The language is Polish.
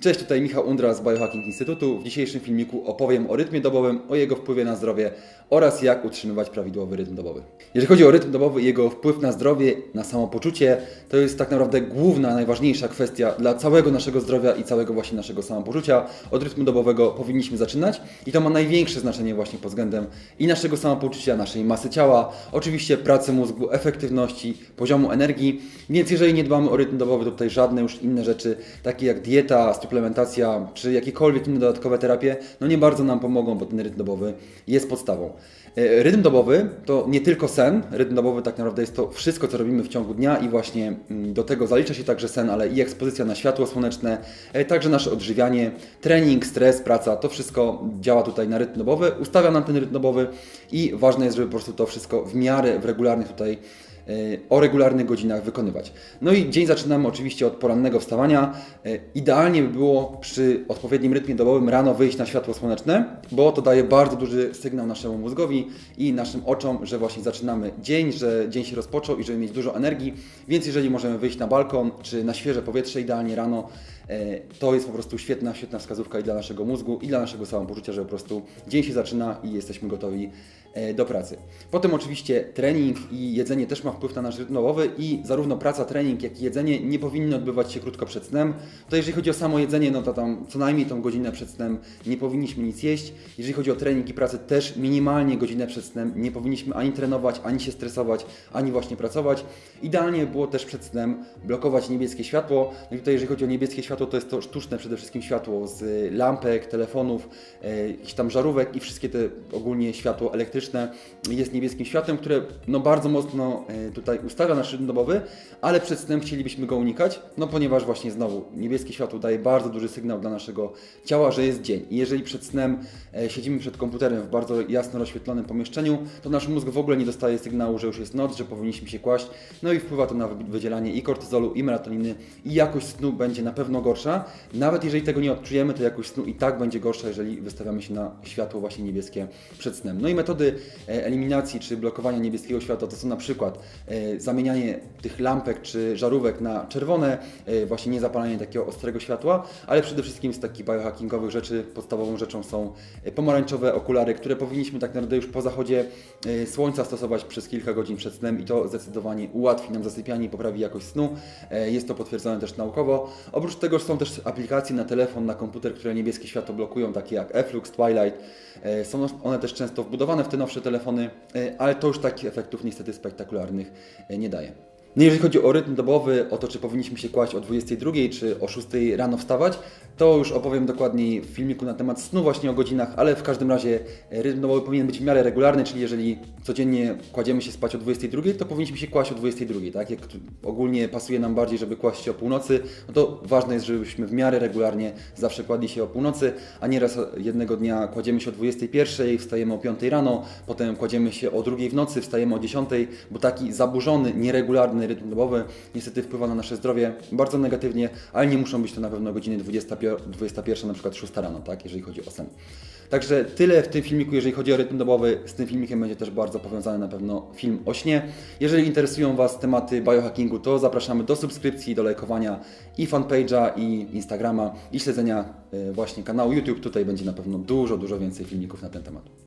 Cześć, tutaj Michał Undra z Biohacking Instytutu. W dzisiejszym filmiku opowiem o rytmie dobowym, o jego wpływie na zdrowie oraz jak utrzymywać prawidłowy rytm dobowy. Jeżeli chodzi o rytm dobowy i jego wpływ na zdrowie, na samopoczucie, to jest tak naprawdę główna, najważniejsza kwestia dla całego naszego zdrowia i całego właśnie naszego samopoczucia. Od rytmu dobowego powinniśmy zaczynać i to ma największe znaczenie właśnie pod względem i naszego samopoczucia, naszej masy ciała, oczywiście pracy mózgu, efektywności, poziomu energii, więc jeżeli nie dbamy o rytm dobowy, to tutaj żadne już inne rzeczy, takie jak dieta, suplementacja, czy jakiekolwiek inne dodatkowe terapie, no nie bardzo nam pomogą, bo ten rytm dobowy jest podstawą. E, Rytm dobowy to nie tylko sen, rytm dobowy tak naprawdę jest to wszystko, co robimy w ciągu dnia i właśnie mm, do tego zalicza się także sen, ale i ekspozycja na światło słoneczne, e, także nasze odżywianie, trening, stres, praca, to wszystko działa tutaj na rytm dobowy, ustawia nam ten rytm dobowy i ważne jest, żeby po prostu to wszystko w miarę, w regularnych tutaj o regularnych godzinach wykonywać. No i dzień zaczynamy oczywiście od porannego wstawania. E, Idealnie by było przy odpowiednim rytmie dobowym rano wyjść na światło słoneczne, bo to daje bardzo duży sygnał naszemu mózgowi i naszym oczom, że właśnie zaczynamy dzień, że dzień się rozpoczął i żeby mieć dużo energii. Więc jeżeli możemy wyjść na balkon czy na świeże powietrze idealnie rano, to jest po prostu świetna, świetna wskazówka i dla naszego mózgu, i dla naszego samopoczucia, że po prostu dzień się zaczyna i jesteśmy gotowi e, do pracy. Potem oczywiście trening i jedzenie też ma wpływ na nasz rytm dobowy i zarówno praca, trening, jak i jedzenie nie powinny odbywać się krótko przed snem. To jeżeli chodzi o samo jedzenie, no to tam co najmniej tą godzinę przed snem nie powinniśmy nic jeść. Jeżeli chodzi o trening i pracę, też minimalnie godzinę przed snem nie powinniśmy ani trenować, ani się stresować, ani właśnie pracować. Idealnie było też przed snem blokować niebieskie światło. No i tutaj jeżeli chodzi o niebieskie światło, to jest to sztuczne przede wszystkim światło z lampek, telefonów, e, jakichś tam żarówek i wszystkie te ogólnie światło elektryczne jest niebieskim światłem, które no bardzo mocno e, tutaj ustawia nasz rytm dobowy, ale przed snem chcielibyśmy go unikać, no ponieważ właśnie znowu niebieskie światło daje bardzo duży sygnał dla naszego ciała, że jest dzień. I jeżeli przed snem e, siedzimy przed komputerem w bardzo jasno rozświetlonym pomieszczeniu, to nasz mózg w ogóle nie dostaje sygnału, że już jest noc, że powinniśmy się kłaść, no i wpływa to na wy- wydzielanie i kortyzolu, i melatoniny, i jakość snu będzie na pewno gorsza. Nawet jeżeli tego nie odczujemy, to jakość snu i tak będzie gorsza, jeżeli wystawiamy się na światło właśnie niebieskie przed snem. No i metody e, eliminacji czy blokowania niebieskiego światła to są na przykład e, zamienianie tych lampek czy żarówek na czerwone, e, właśnie nie zapalanie takiego ostrego światła, ale przede wszystkim z takich biohackingowych rzeczy podstawową rzeczą są pomarańczowe okulary, które powinniśmy tak naprawdę już po zachodzie słońca stosować przez kilka godzin przed snem i to zdecydowanie ułatwi nam zasypianie i poprawi jakość snu. Jest to potwierdzone też naukowo. Oprócz tego są też aplikacje na telefon, na komputer, które niebieskie światło blokują, takie jak Eflux, Twilight. E, Są one też często wbudowane w te nowsze telefony, e, ale to już takich efektów niestety spektakularnych e, nie daje. No jeżeli chodzi o rytm dobowy, o to czy powinniśmy się kłaść o 22 czy o 6 rano wstawać, to już opowiem dokładniej w filmiku na temat snu właśnie o godzinach, ale w każdym razie e, rytm dobowy powinien być w miarę regularny, czyli jeżeli codziennie kładziemy się spać o 22, to powinniśmy się kłaść o 22, tak? Jak ogólnie pasuje nam bardziej, żeby kłaść się o północy, no to ważne jest, żebyśmy w miarę regularnie zawsze kładli się o północy, a nie raz jednego dnia kładziemy się o 21, wstajemy o 5 rano, potem kładziemy się o 2 w nocy, wstajemy o 10, bo taki zaburzony, nieregularny rytm dobowy niestety wpływa na nasze zdrowie bardzo negatywnie, ale nie muszą być to na pewno godziny 21, 21 na przykład 6 rano, tak, jeżeli chodzi o sen. Także tyle w tym filmiku, jeżeli chodzi o rytm dobowy. Z tym filmikiem będzie też bardzo powiązany na pewno film o śnie. Jeżeli interesują Was tematy biohackingu, to zapraszamy do subskrypcji, do lajkowania i fanpage'a, i Instagrama, i śledzenia e, właśnie kanału YouTube. Tutaj będzie na pewno dużo, dużo więcej filmików na ten temat.